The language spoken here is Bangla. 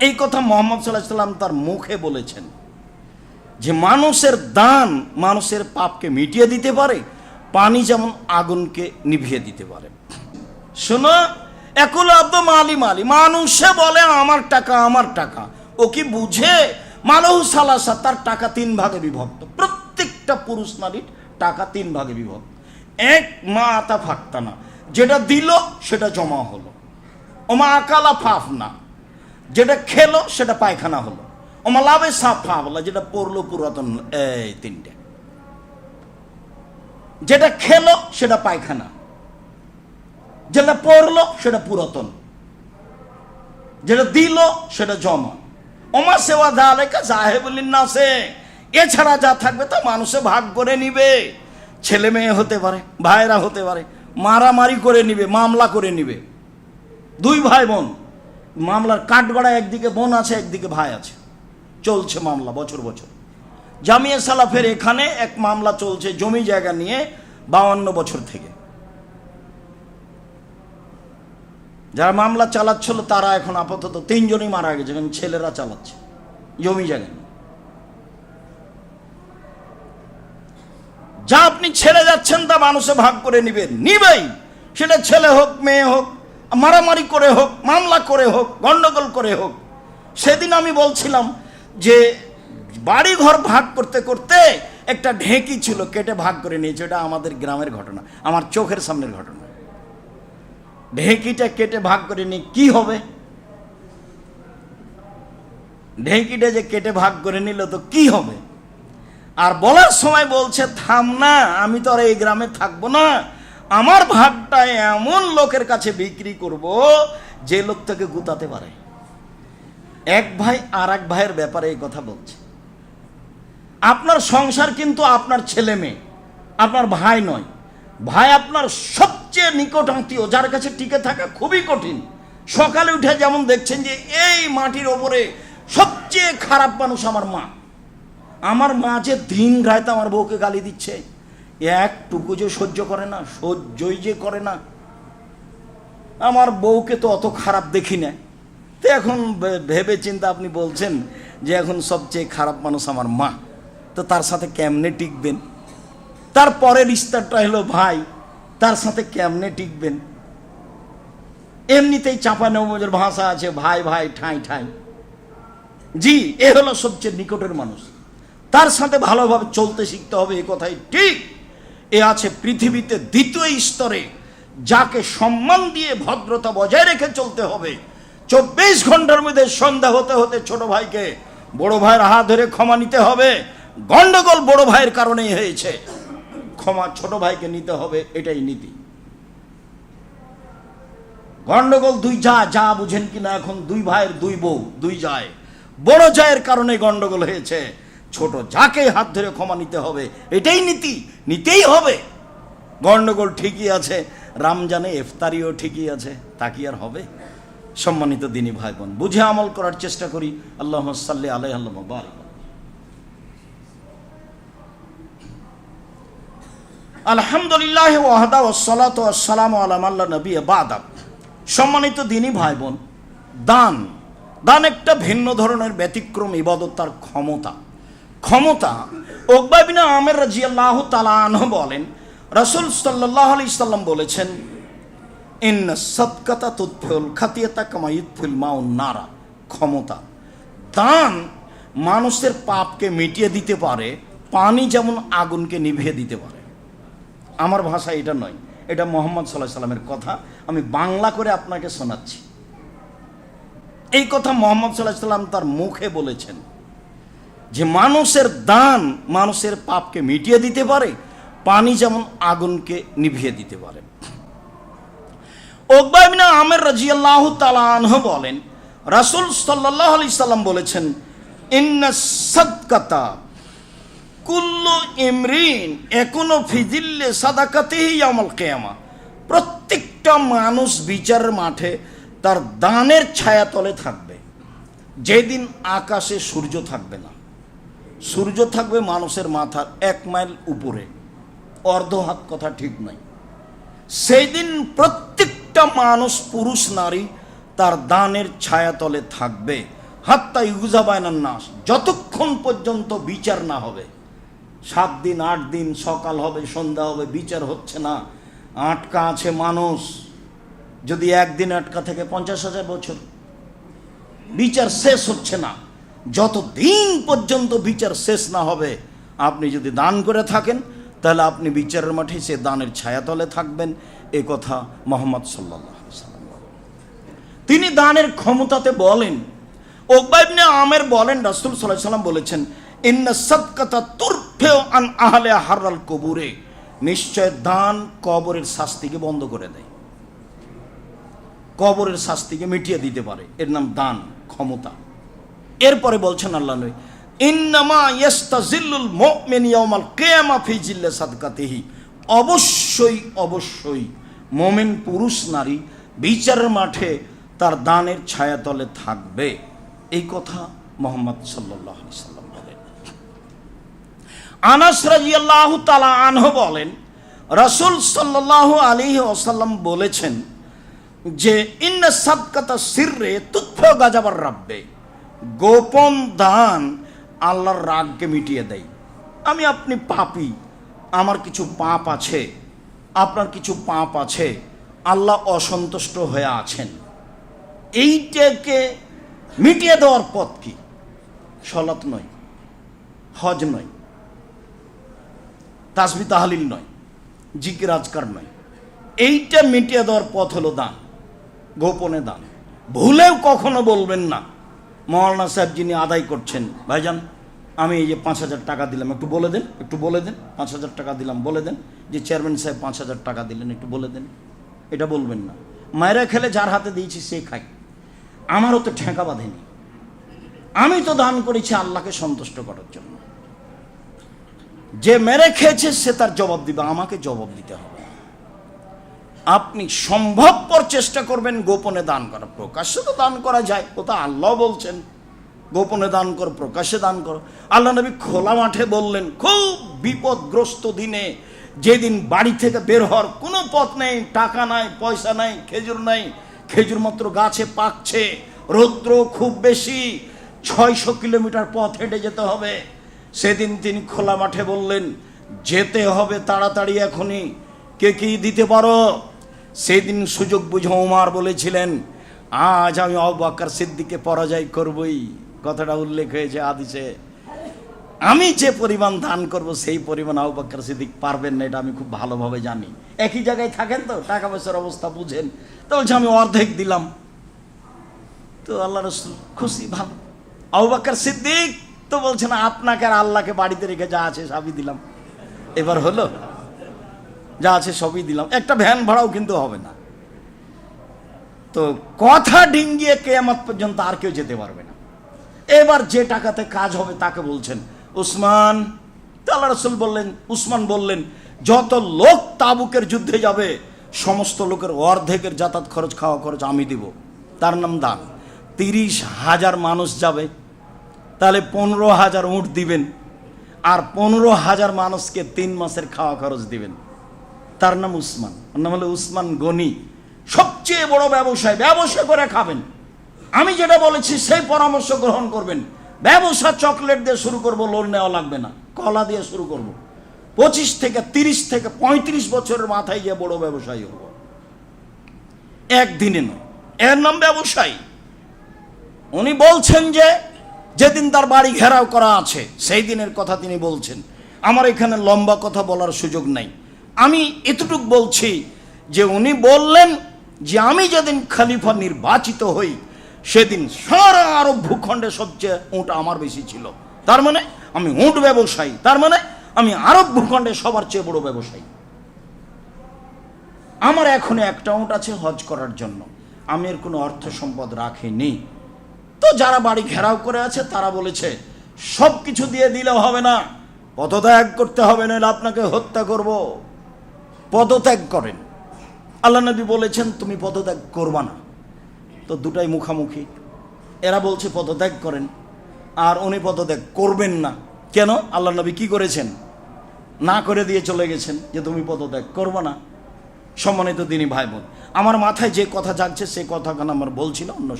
এই কথা মোহাম্মদ সাল্লাহ সাল্লাম তার মুখে বলেছেন যে মানুষের দান মানুষের পাপকে মিটিয়ে দিতে পারে, পানি যেমন আগুনকে নিভিয়ে দিতে পারে। শোনো, একুল আব্দ মালি মালি, মানুষে বলে আমার টাকা আমার টাকা। ও কি বুঝে? মালহু সালাসা, তার টাকা তিন ভাগে বিভক্ত। প্রত্যেকটা পুরুষ নারীর টাকা তিন ভাগে বিভক্ত। এক মা আতা ফাঁকতা না যেটা দিল, সেটা জমা হলো। ওমা আকালা ফাফ না যেটা খেলো, সেটা পায়খানা হলো। ওমা লাভে সাফ বলা যেটা পড়ল পুরাতন, এই তিনটে। যেটা খেলো, সেটা পায়খানা। যেটা পড়ল, সেটা পুরাতন। যেটা দিল, সেটা জমা। অমা সেবা দালেকা জাহেবুলিন নাসে এছাড়া যা থাকবে তা মানুষে ভাগ করে নিবে। ছেলে মেয়ে হতে পারে ভাইরা হতে পারে, মারামারি করে নিবে, মামলা করে নিবে। দুই ভাই বোন। মামলার কাঠগড়া একদিকে বোন আছে, একদিকে ভাই আছে। চলছে মামলা বছর বছর। জামিয়া সালাফের এখানে এক মামলা চলছে জমি জায়গা নিয়ে বাউান্ন বছর থেকে। যারা মামলা চালাচ্ছিল, তারা এখন আপাতত তিনজনই মারা গেছে এখন ছেলেরা চালাচ্ছে জমি জায়গা নিয়ে। যা আপনি ছেড়ে যাচ্ছেন, তা মানুষে ভাগ করে নিবেন। নিবেই। সেটা ছেলে হোক, মেয়ে হোক মারামারি করে হোক, মামলা করে হোক, গন্ডগোল করে হোক, সেদিন আমি বলছিলাম যে বাড়ি ঘর ভাগ করতে করতে একটা ঢেঁকি ছিল, কেটে ভাগ করে নিয়েছে এটা আমাদের গ্রামের ঘটনা, আমার চোখের সামনের ঘটনা। ঢেঁকিটা কেটে ভাগ করে নিয়ে কি হবে? ঢেঁকিটা যে কেটে ভাগ করে নিল তো কি হবে? আর বলার সময় বলছে, থাম না, আমি তো আর এই গ্রামে থাকব না। আমার ভাগটা এমন লোকের কাছে বিক্রি করব যে লোক থেকে গুতাতে পারে। এক ভাই আর এক ভাইয়ের ব্যাপারে এই কথা বলছে। আপনার সংসার কিন্তু আপনার ছেলে মেয়ে, আপনার ভাই নয়। ভাই আপনার সবচেয়ে নিকট আত্মীয়, যার কাছে টিকে থাকা খুবই কঠিন। সকালে উঠে যেমন দেখছেন যে এই মাটির ওপরে সবচেয়ে খারাপ মানুষ আমার মা। আমার মা যে দিন রাত আমার বউকে গালি দিচ্ছে একটুকু যে সহ্য করে না, সহ্যই যে করে না। আমার বউকে তো অত খারাপ দেখি না। তো এখন ভেবে চিন্তা আপনি বলছেন যে এখন সবচেয়ে খারাপ মানুষ আমার মা। তো তার সাথে কেমনে টিকবেন? তার পরের স্তরটা হলো ভাই, তার সাথে কেমনে টিকবেন? এমনিতেই চাপানবজের ভাষা আছে, ভাই ভাই, ঠাঁই ঠাঁই। জি, এ হলো সবচেয়ে নিকটের মানুষ। তার সাথে ভালোভাবে চলতে শিখতে হবে, এ কথাই ঠিক। এ আছে পৃথিবীতে দ্বিতীয় স্তরে, যাকে সম্মান দিয়ে ভদ্রতা বজায় রেখে চলতে হবে। চব্বিশ ঘণ্টার মধ্যে সন্ধ্যা হতে হতে ছোট ভাইকে বড় ভাইয়ের হাত ধরে ক্ষমা নিতে হবে। গন্ডগোল বড় ভাইয়ের কারণেই হয়েছে। ক্ষমা ছোট ভাইকে নিতে হবে, এটাই নীতি। গন্ডগোল দুই যা যা বুঝেন কিনা, এখন দুই ভাইয়ের দুই বউ, দুই যায়। বড় জায়ের কারণে গন্ডগোল হয়েছে। ছোট যাকে হাত ধরে ক্ষমা নিতে হবে, এটাই নীতি, নিতেই হবে। গন্ডগোল ঠিকই আছে, রামজানে ইফতারিও ঠিকই আছে, তা কি আর হবে? সম্মানিত দিনী ভাই বোন বুঝে আমল করার চেষ্টা করি। আল্লাহ সাল্লি আলাই আল্লাহ আলহামদুলিল্লাহ ওয়াহদা ওসালাত আসসালাম আলাম আল্লাহ নবী বাদাব সম্মানিত দিনী ভাই বোন দান দান একটা ভিন্ন ধরনের ব্যতিক্রম ইবাদত তার ক্ষমতা। ক্ষমতা ওকবাবিনা আমের রাজি আল্লাহ তালাহ বলেন, রসুল সাল্লাহ আলি সাল্লাম বলেছেন ইন সৎকতা তুৎফুল খাতিয়াতা কামাইৎফুল মাউ নারা। ক্ষমতা। দান মানুষের পাপকে মিটিয়ে দিতে পারে, পানি যেমন আগুনকে নিভিয়ে দিতে পারে। আমার ভাষা এটা নয়, এটা মোহাম্মদ সাল্লাহ সাল্লামের কথা, আমি বাংলা করে আপনাকে শোনাচ্ছি। এই কথা মোহাম্মদ সাল্লাহ সাল্লাম তার মুখে বলেছেন। যে মানুষের দান মানুষের পাপকে মিটিয়ে দিতে পারে, পানি যেমন আগুনকে নিভিয়ে দিতে পারে। ওকবাইমিনা আমের রাজিয়াল্লাহ বলেন, রাসুল সাল্লাহ আলি সাল্লাম বলেছেন, ইন্না সদকাতা কুল্লু ইমরিন এখনও ফিজিল্লে সাদাকাতেই আমল কেয়ামা। প্রত্যেকটা মানুষ বিচারের মাঠে তার দানের ছায়াতলে থাকবে। যেদিন আকাশে সূর্য থাকবে না। সূর্য থাকবে মানুষের মাথার এক মাইল উপরে। অর্ধ হাত কথা ঠিক নাই। সেই দিন প্রত্যেকটা মানুষ, পুরুষ, নারী তার দানের ছায়াতলে থাকবে। হাত্তা ইউজাবায়নার নাস। যতক্ষণ পর্যন্ত বিচার না হবে, সাত দিন, আট দিন, সকাল হবে, সন্ধ্যা হবে, বিচার হচ্ছে না। আটকা আছে মানুষ। যদি একদিন আটকা থেকে পঞ্চাশ হাজার বছর, বিচার শেষ হচ্ছে না। যত দিন পর্যন্ত বিচার শেষ না হবে, আপনি যদি দান করে থাকেন, তাহলে আপনি বিচারের মাঠে সে দানের ছায়াতলে থাকবেন। এ কথা মোহাম্মদ সাল্লাহ তিনি দানের ক্ষমতাতে বলেন। ওকবাইবনে আমের বলেন, রাসুল সাল্লাহ সাল্লাম বলেছেন তুরফেও আন আহলে হারাল কবুরে। নিশ্চয় দান কবরের শাস্তিকে বন্ধ করে দেয়। কবরের শাস্তিকে মিটিয়ে দিতে পারে। এর নাম দান, ক্ষমতা। এরপরে বলছেন আল্লাহ সাদকাতিহি। অবশ্যই অবশ্যই মোমেন পুরুষ, নারী বিচারের মাঠে তার দানের ছায়াতলে থাকবে। এই কথা মোহাম্মদ সাল্লাম বলেন। আনাস রাদিয়াল্লাহু তাআলা আনহু বলেন, রাসূল সাল্লাল্লাহু আলাইহি ওয়াসাল্লাম বলেছেন যে, ইন্না সাদকাতা সিররে তুৎফ গাজাবার রাব্বে। গোপন দান আল্লাহর রাগকে মিটিয়ে দেয়। আমি আপনি পাপি, আমার কিছু পাপ আছে, আপনার কিছু পাপ আছে, আল্লাহ অসন্তুষ্ট হয়ে আছেন। এইটাকে মিটিয়ে দেওয়ার পথ কি? সলাৎ নয়, হজ নয়, তাসবি তাহালিল নয়, জিকির আজকার নয়। এইটা মিটিয়ে দেওয়ার পথ হলো দান, গোপনে দান। ভুলেও কখনো বলবেন না মৌলানা সাহেব যিনি আদায় করছেন, ভাইজান, আমি এই যে পাঁচ হাজার টাকা দিলাম, একটু বলে দেন, একটু বলে দেন, পাঁচ হাজার টাকা দিলাম, বলে দেন, যে চেয়ারম্যান সাহেব পাঁচ হাজার টাকা দিলেন, একটু বলে দেন, এটা বলবেন না। মায়েরা খেলে যার হাতে দিয়েছি সে খাই আমারও তো ঠেকা বাঁধেনি। আমি তো দান করেছি আল্লাহকে সন্তুষ্ট করার জন্য। যে মেরে খেয়েছে, সে তার জবাব দিবে, আমাকে জবাব দিতে হবে। আপনি সম্ভবপর চেষ্টা করবেন গোপনে দান করা প্রকাশ্যে তো দান করা যায়, ও তো আল্লাহ বলছেন। গোপনে দান করো, প্রকাশ্যে দান করো। আল্লাহ নবী খোলা মাঠে বললেন, খুব বিপদগ্রস্ত দিনে যেদিন বাড়ি থেকে বের হওয়ার কোনো পথ নেই, টাকা নাই, পয়সা নাই, খেজুর নাই, খেজুর মাত্র গাছে পাকছে, রৌদ্র খুব বেশি, ছয়শো কিলোমিটার পথ হেঁটে যেতে হবে। সেদিন তিনি খোলা মাঠে বললেন, যেতে হবে তাড়াতাড়ি এখনই, কে কি দিতে পারো? সেদিন সুযোগ বুঝে ওমার বলেছিলেন, আজ আমি অবাক্কার সিদ্দিকে পরাজয় করবই। কথাটা উল্লেখ হয়েছে আদিছে আমি যে পরিমাণ দান করব, সেই পরিমাণ আবাক্কার সিদ্দিক পারবেন না, এটা আমি খুব ভালোভাবে জানি। একই জায়গায় থাকেন তো, টাকা পয়সার অবস্থা বুঝেন। তো বলছে, আমি অর্ধেক দিলাম। তো আল্লাহ রসুল খুশি, ভালো। আবাক্কার সিদ্দিক তো বলছে না, আপনাকে আর আল্লাহকে বাড়িতে রেখে যা আছে সবই দিলাম। এবার হলো যা আছে সবই দিলাম। একটা ভ্যান ভাড়াও কিন্তু হবে না। তো কথা ডিঙ্গিয়ে কেয়ামত পর্যন্ত আর কেউ যেতে পারবে না। এবার যে টাকাতে কাজ হবে তাকে বলছেন, উসমান, তো আল্লাহ রসুল বললেন, উসমান বললেন, যত লোক তাবুকের যুদ্ধে যাবে, সমস্ত লোকের অর্ধেকের যাতায়াত খরচ, খাওয়া খরচ আমি দিব। তার নাম দান। তিরিশ হাজার মানুষ যাবে, তাহলে পনেরো হাজার উঁট দিবেন, আর পনেরো হাজার মানুষকে তিন মাসের খাওয়া খরচ দিবেন। তার নাম উসমান। ওর নাম হলো উসমান গনি। সবচেয়ে বড় ব্যবসায়, ব্যবসা করে খাবেন। আমি যেটা বলেছি, সেই পরামর্শ গ্রহণ করবেন। ব্যবসা চকলেট দিয়ে শুরু করব, লোন নেওয়া লাগবে না। কলা দিয়ে শুরু করব। পঁচিশ থেকে তিরিশ থেকে পঁয়ত্রিশ বছরের মাথায় গিয়ে বড় ব্যবসায়ী হব। একদিনে নয়। এর নাম ব্যবসায়ী। উনি বলছেন যে, যেদিন তার বাড়ি ঘেরাও করা আছে, সেই দিনের কথা তিনি বলছেন। আমার এখানে লম্বা কথা বলার সুযোগ নাই। আমি এতটুক বলছি যে উনি বললেন যে আমি যেদিন খালিফা নির্বাচিত হই, সেদিন সারা আরব ভূখণ্ডে সবচেয়ে উঁট আমার বেশি ছিল। তার মানে আমি উঁট ব্যবসায়ী, তার মানে আমি আরব ভূখণ্ডে সবার চেয়ে বড় ব্যবসায়ী। আমার এখনও একটা উঁট আছে হজ করার জন্য। আমি এর কোনো অর্থ সম্পদ রাখিনি। তো যারা বাড়ি ঘেরাও করে আছে, তারা বলেছে সব কিছু দিয়ে দিলে হবে না, পদত্যাগ করতে হবে, নইলে আপনাকে হত্যা করব। পদত্যাগ করেন। আল্লাহ নবী বলেছেন, তুমি পদত্যাগ করবা না। তো দুটাই মুখামুখি। এরা বলছে, পদত্যাগ করেন। আর উনি পদত্যাগ করবেন না। কেন? আল্লাহ নবী কি করেছেন? না করে দিয়ে চলে গেছেন যে, তুমি পদত্যাগ করবা না। সম্মানিত তিনি ভাই বোন আমার মাথায় যে কথা জাগছে, সে কথাখান আমার বলছিল, অন্য